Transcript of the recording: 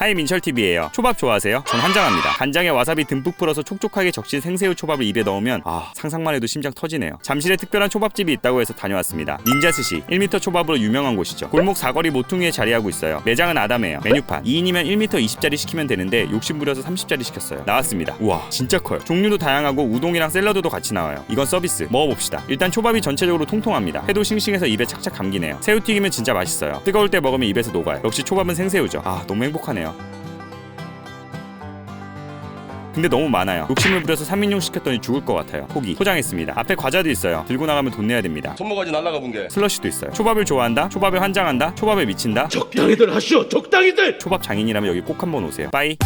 하이 민철TV예요. 초밥 좋아하세요? 전 환장합니다. 간장에 와사비 듬뿍 풀어서 촉촉하게 적신 생새우 초밥을 입에 넣으면 아 상상만 해도 심장 터지네요. 잠실에 특별한 초밥집이 있다고 해서 다녀왔습니다. 닌자스시 1m 초밥으로 유명한 곳이죠. 골목 사거리 모퉁이에 자리하고 있어요. 매장은 아담해요. 메뉴판. 2인이면 1m 20짜리 시키면 되는데 욕심 부려서 30짜리 시켰어요. 나왔습니다. 우와 진짜 커요. 종류도 다양하고 우동이랑 샐러드도 같이 나와요. 이건 서비스. 먹어봅시다. 일단 초밥이 전체적으로 통통합니다. 회도 싱싱해서 입에 착착 감기네요. 새우튀김은 진짜 맛있어요. 뜨거울 때 먹으면 입에서 녹아요. 역시 초밥은 생새우죠. 아 너무 행복하네요 근데 너무 많아요. 욕심을 부려서 3인용 시켰더니 죽을 것 같아요. 포기. 포장했습니다. 앞에 과자도 있어요. 들고 나가면 돈 내야 됩니다. 손모가지 날라가 본 게. 슬러시도 있어요. 초밥을 좋아한다? 초밥에 환장한다? 초밥에 미친다? 적당히들 하시오. 적당히들! 초밥 장인이라면 여기 꼭 한번 오세요. 빠이